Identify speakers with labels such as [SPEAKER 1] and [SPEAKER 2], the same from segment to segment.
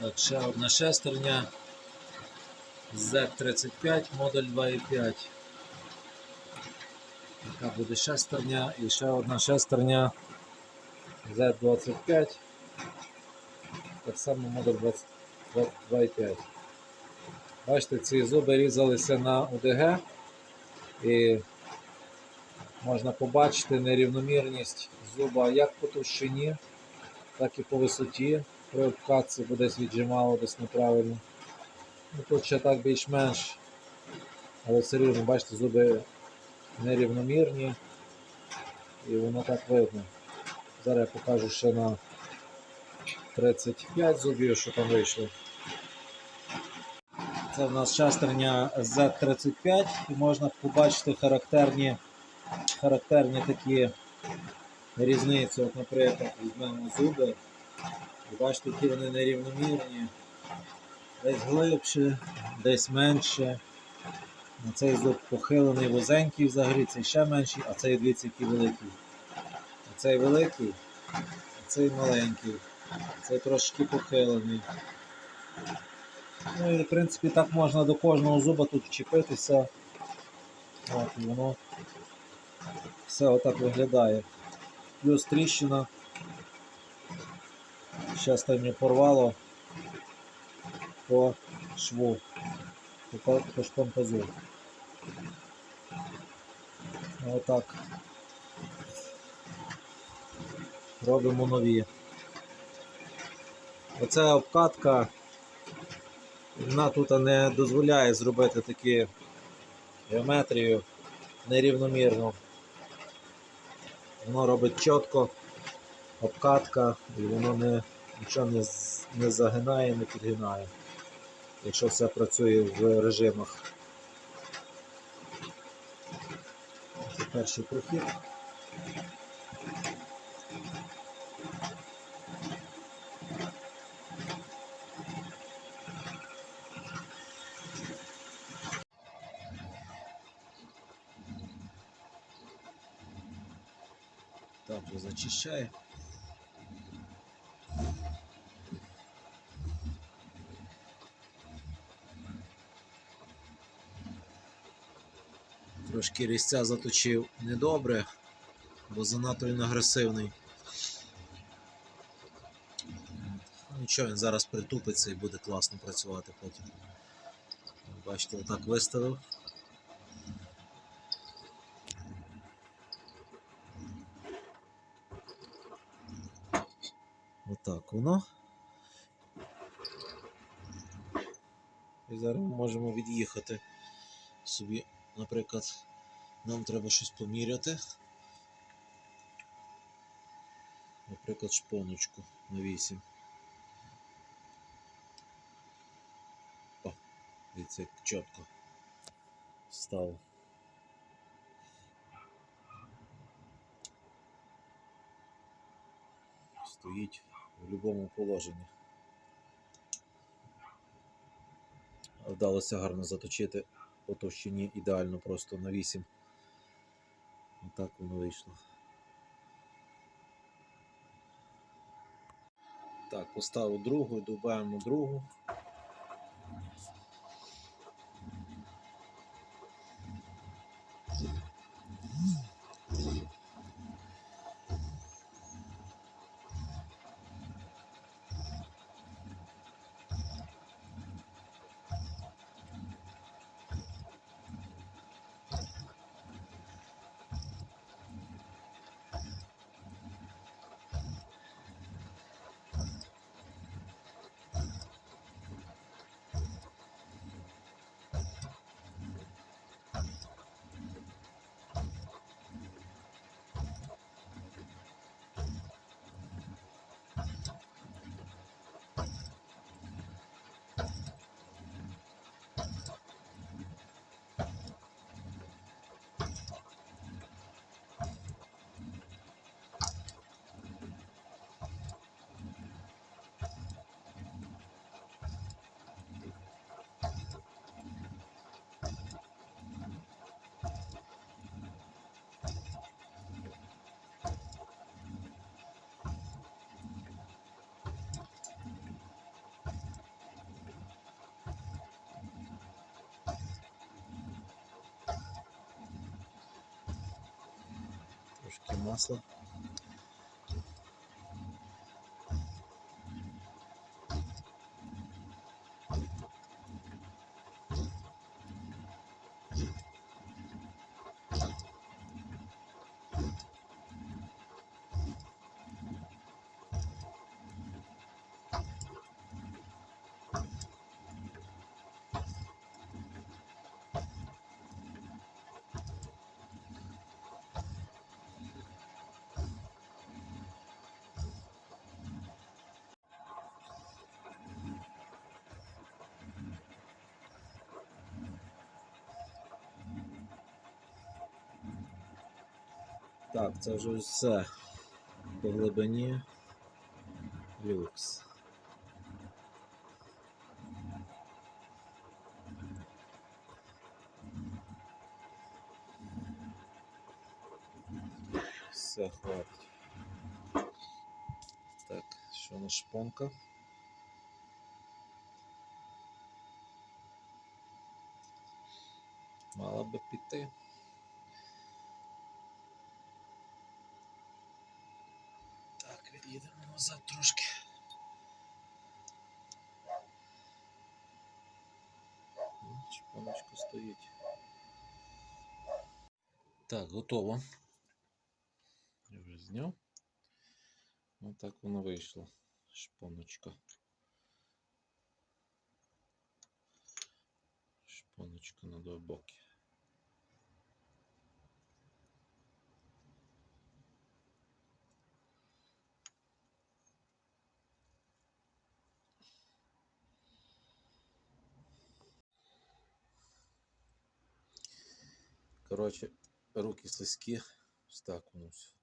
[SPEAKER 1] Так, ще одна шестерня. Z35, модуль 2.5. Така буде шестерня і ще одна шестерня Z25. Так само модуль 2.5. Бачите, ці зуби різалися на УДГ і можна побачити нерівномірність зуба як по товщині, так і по висоті. При обкатці буде десь віджимало десь неправильно. Ну, тут ще так більш-менш, але все рівно, бачите, зуби нерівномірні і воно так видно. Зараз я покажу ще на 35 зубів, що там вийшло. Це в нас шестерня Z35 і можна побачити характерні, характерні такі різниці. От, наприклад, візьмемо зуби. Бачите, які вони нерівномірні. Десь глибше, десь менше. На цей зуб похилений вузенький взагалі, цей ще менший, а цей дивіться, який великий. А цей великий, а цей маленький. Цей трошки похилений. Ну і в принципі так можна до кожного зуба тут вчепитися. От, і воно все отак виглядає. Плюс тріщина. Щас там мені порвало по шву, по, по шпонтазу. Отак. Робимо нові. Оця обкатка, вона тут не дозволяє зробити таку геометрію нерівномірну. Воно робить чітко, обкатка, і воно не, нічого не, не загинає, не підгинає, якщо все працює в режимах. Це перший прохід. Так, зачищає. Трошки різця заточив недобре, бо занадто він агресивний. Нічого, він зараз притупиться і буде класно працювати потім. Бачите, отак виставив. Отак воно. І зараз ми можемо від'їхати собі, наприклад, нам треба щось поміряти. Наприклад, шпоночку на 8. О, дивіться, чітко стало. Стоїть в будь-якому положенні. Вдалося гарно заточити по товщині ідеально просто на 8. Отак воно вийшло. Так, поставив другу, добавимо другу. muscle. Так, це вже все по глибині люкс. Все, хватить. Так, що на шпонка? Мала би піти. Назад трошки. Шпоночка стоїть. Так, готово. Я вже зняв. Ось так воно вийшло. Шпоночка. Шпоночка на два боки. Коротше, руки слизькі. Так воно все.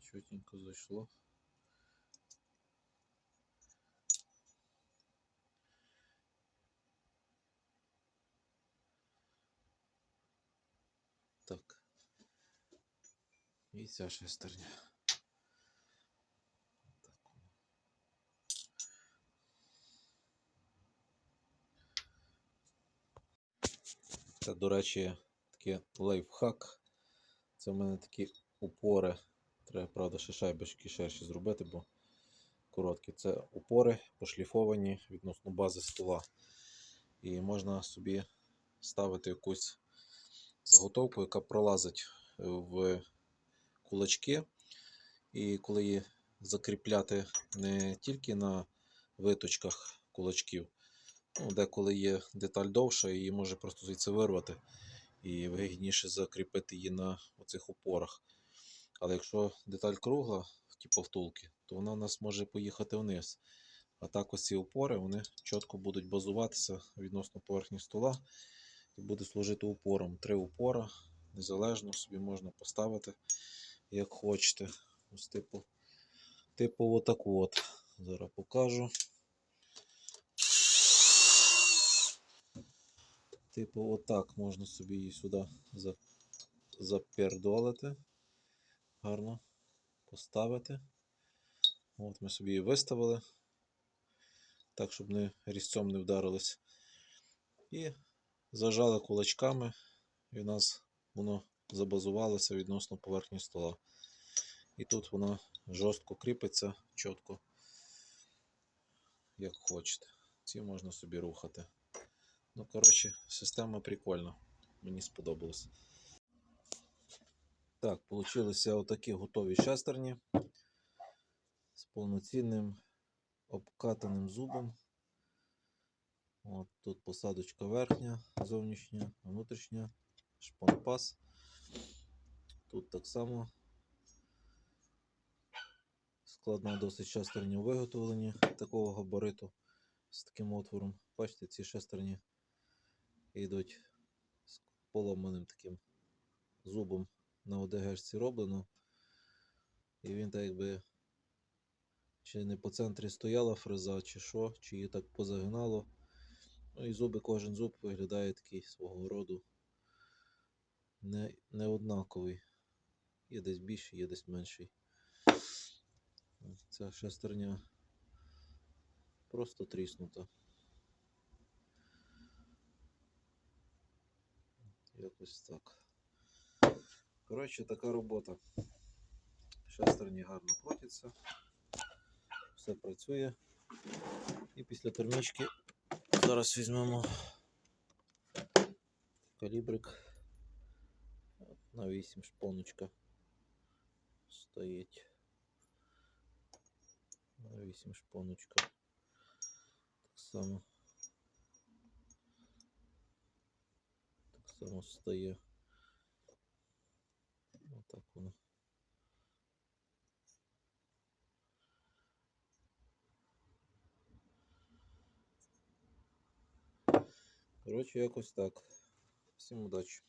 [SPEAKER 1] Чотенько зайшло. Так. І ця шестерня. Це, до речі, такий лайфхак. Це в мене такі упори. Треба, правда, ще шайбочки ширші зробити, бо короткі. Це упори пошліфовані відносно бази стола. І можна собі ставити якусь заготовку, яка пролазить в кулачки. І коли її закріпляти не тільки на виточках кулачків, ну, деколи є деталь довша, її може просто звідси вирвати. І вигідніше закріпити її на оцих опорах. Але якщо деталь кругла, типу втулки, то вона у нас може поїхати вниз. А так ось ці опори вони чітко будуть базуватися відносно поверхні стола і буде служити упором. Три упора незалежно собі можна поставити, як хочете. Ось типу, типу отаку от. Зараз покажу. Типу, отак можна собі її сюди запердолити. Гарно поставити. От ми собі її виставили. Так, щоб не різцом не вдарились. І зажали кулачками, і в нас воно забазувалося відносно поверхні стола. І тут воно жорстко кріпиться, чітко, як хочете. Ці можна собі рухати. Ну, коротше, система прикольна. Мені сподобалось. Так, получилися отакі готові шестерні з повноцінним обкатаним зубом. От тут посадочка верхня, зовнішня, внутрішня, шпонпас. Тут так само складна досить шестерня у виготовленні такого габариту з таким отвором. Бачите, ці шестерні йдуть з поломаним таким зубом на ОДГшці роблено. І він так якби чи не по центрі стояла фреза, чи що, чи її так позагинало. Ну і зуби, кожен зуб виглядає такий свого роду не, не однаковий. Є десь більший, є десь менший. Ця шестерня просто тріснута. Якось так. Коротше, така робота. Шестерні гарно крутяться. Все працює. І після термічки зараз візьмемо калібрик на 8 шпоночка стоїть. На 8 шпоночка. Так само. Так само стає. Отак воно. Коротше, якось так. Всім удачі.